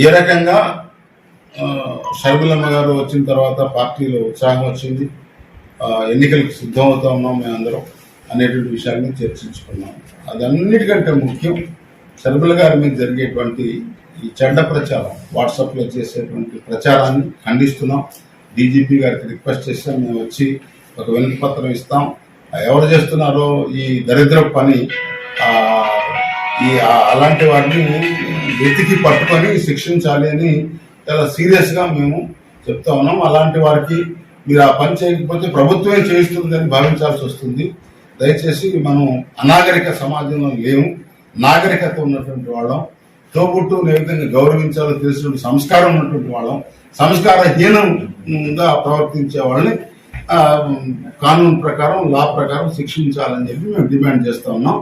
ఏ రకంగా షర్మిలమ్మ గారు వచ్చిన తర్వాత పార్టీలో ఉత్సాహం వచ్చింది. ఎన్నికలకు సిద్ధం అవుతా ఉన్నాం మేమందరం అనేటువంటి విషయాన్ని చర్చించుకున్నాం. అదన్నిటికంటే ముఖ్యం షర్మిల గారి మీద జరిగేటువంటి ఈ చెడ్డ ప్రచారం వాట్సాప్లో చేసేటువంటి ప్రచారాన్ని ఖండిస్తున్నాం. డీజీపీ గారికి రిక్వెస్ట్ చేస్తాం మేము వచ్చి ఒక వినతి పత్రం ఇస్తాం. ఎవరు చేస్తున్నారో ఈ దరిద్ర పని ఈ అలాంటి వాటిని వెతికి పట్టుకొని శిక్షించాలి అని చాలా సీరియస్గా మేము చెప్తా ఉన్నాం. అలాంటి వారికి మీరు ఆ పని చేయకపోతే ప్రభుత్వమే చేయిస్తుందని భావించాల్సి వస్తుంది. దయచేసి మనం అనాగరిక సమాజంలో లేము. నాగరికత ఉన్నటువంటి వాళ్ళం. తోబుట్టు ఏ విధంగా గౌరవించాలో తెలిసిన సంస్కారం ఉన్నటువంటి వాళ్ళం. సంస్కారహీనంగా ప్రవర్తించే వాళ్ళని కానూన్ ప్రకారం లా ప్రకారం శిక్షించాలని చెప్పి మేము డిమాండ్ చేస్తా ఉన్నాం.